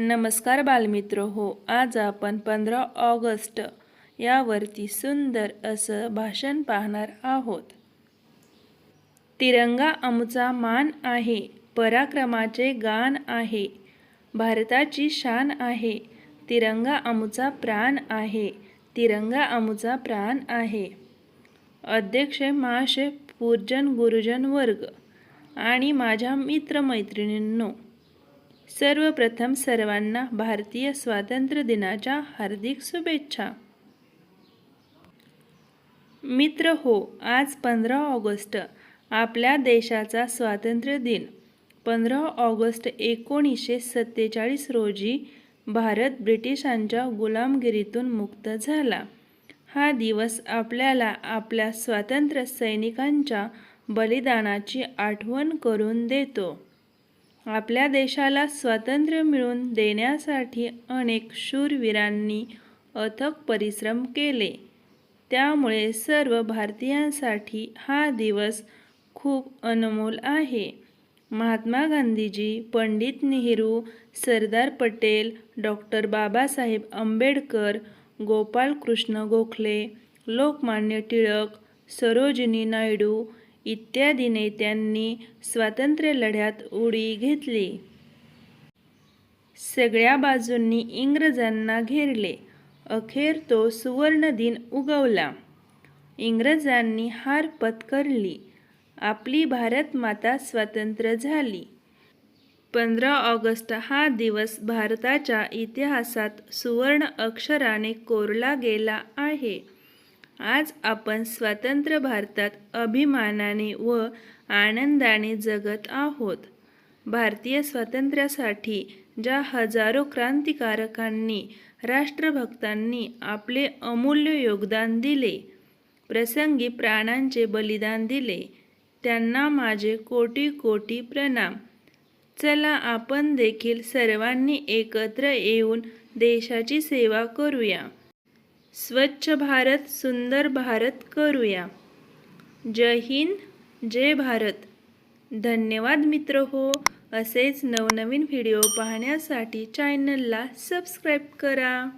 नमस्कार बालमित्र हो आज आपण पंधरा ऑगस्ट यावरती सुंदर असं भाषण पाहणार आहोत. तिरंगा आमचा मान आहे पराक्रमाचे गान आहे भारताची शान आहे तिरंगा आमचा प्राण आहे तिरंगा आमचा प्राण आहे. अध्यक्ष महाशय पूर्जन गुरुजन वर्ग आणि माझ्या मित्रमैत्रिणींनो सर्वप्रथम सर्वांना भारतीय स्वातंत्र्य दिनाच्या हार्दिक शुभेच्छा. मित्र हो आज पंधरा ऑगस्ट आपल्या देशाचा स्वातंत्र्य दिन. पंधरा ऑगस्ट एकोणीसशे सत्तेचाळीस रोजी भारत ब्रिटिशांच्या गुलामगिरीतून मुक्त झाला. हा दिवस आपल्याला आपल्या स्वातंत्र्य सैनिकांच्या बलिदानाची आठवण करून देतो. आपल्या देशाला स्वातंत्र्य मिळवून देण्यासाठी अनेक शूरवीरांनी अथक परिश्रम केले. त्यामुळे सर्व भारतीयांसाठी हा दिवस खूप अनमोल आहे. महात्मा गांधीजी पंडित नेहरू सरदार पटेल डॉक्टर बाबासाहेब आंबेडकर गोपालकृष्ण गोखले लोकमान्य टिळक सरोजिनी नायडू इत्यादी नेत्यांनी स्वातंत्र्य लढ्यात उडी घेतली. सगळ्या बाजूंनी इंग्रजांना घेरले. अखेर तो सुवर्ण दिन उगवला. इंग्रजांनी हार पत्करली. आपली भारत माता स्वतंत्र झाली. पंधरा ऑगस्ट हा दिवस भारताच्या इतिहासात सुवर्ण अक्षराने कोरला गेला आहे. आज आपण स्वतंत्र भारतात अभिमानाने व आनंदाने जगत आहोत. भारतीय स्वातंत्र्यासाठी ज्या हजारो क्रांतिकारकांनी राष्ट्रभक्तांनी आपले अमूल्य योगदान दिले प्रसंगी प्राणांचे बलिदान दिले त्यांना माझे कोटी कोटी प्रणाम. चला आपण देखील सर्वांनी एकत्र येऊन देशाची सेवा करूया. स्वच्छ भारत सुंदर भारत करूया. जय हिंद जय भारत. धन्यवाद मित्र हो. असेच नवनवीन व्हिडिओ पाहण्यासाठी चॅनलला सबस्क्राईब करा.